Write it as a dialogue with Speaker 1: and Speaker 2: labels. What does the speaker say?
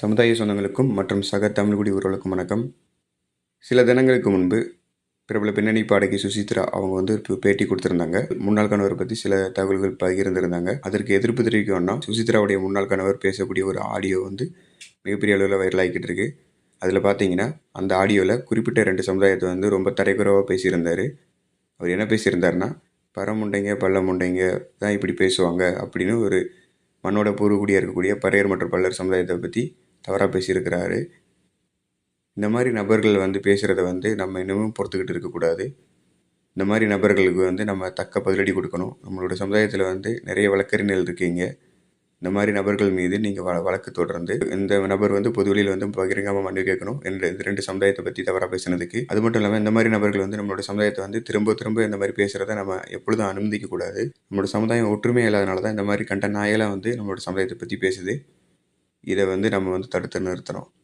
Speaker 1: சமுதாய சொந்தங்களுக்கும் மற்றும் சக தமிழ்குடி உறவுகளுக்கும் வணக்கம். சில தினங்களுக்கு முன்பு பிரபல பின்னணி பாடகி சுசித்ரா அவங்க வந்து இப்போ பேட்டி கொடுத்துருந்தாங்க. முன்னாள் கணவர் பற்றி சில தகவல்கள் பகிர்ந்திருந்தாங்க. அதற்கு எதிர்ப்பு தெரிவிக்கணும்னா சுசித்ராவுடைய முன்னாள் கணவர் பேசக்கூடிய ஒரு ஆடியோ வந்து மிகப்பெரிய அளவில் வைரல் ஆகிக்கிட்டு இருக்கு. அதில் பார்த்தீங்கன்னா அந்த ஆடியோவில் குறிப்பிட்ட ரெண்டு சமுதாயத்தை வந்து ரொம்ப தரைக்குறவாக பேசியிருந்தார். அவர் என்ன பேசியிருந்தாருன்னா பரமுண்டைங்க பள்ளமுண்டைங்க தான் இப்படி பேசுவாங்க அப்படின்னு ஒரு மண்ணோட பூர்வகுடியாக இருக்கக்கூடிய பறையர் மற்றும் பல்லர் சமுதாயத்தை பற்றி தவறாக பேசியிருக்கிறாரு. இந்த மாதிரி நபர்கள் வந்து பேசுகிறத வந்து நம்ம இன்னமும் பொறுத்துக்கிட்டு இருக்கக்கூடாது இந்த மாதிரி நபர்களுக்கு வந்து நம்ம தக்க பதிலடி கொடுக்கணும். நம்மளோட சமுதாயத்தில் வந்து நிறைய வழக்கறிஞர்கள் இருக்கீங்க. இந்த மாதிரி நபர்கள் மீது நீங்கள் வ வழக்கு தொடர்ந்து இந்த நபர் வந்து பொதுவெளியில் வந்து பகிரங்கமாக மன்னிப்பு கேட்கணும் என்ற இந்த ரெண்டு சமுதாயத்தை பற்றி தவறாக பேசினதுக்கு. அது மட்டும் இல்லாமல் இந்த மாதிரி நபர்கள் வந்து நம்மளோட சமுதாயத்தை வந்து திரும்ப திரும்ப இந்த மாதிரி பேசுகிறத நம்ம எப்பொழுதும் அனுமதிக்கக்கூடாது நம்மளோட சமுதாயம் ஒற்றுமை இல்லாதனால தான் இந்த மாதிரி கண்ட நாயெல்லாம் வந்து நம்மளோட சமுதாயத்தை பற்றி பேசுது. இதை வந்து நம்ம வந்து தடுத்து நிறுத்தணும்.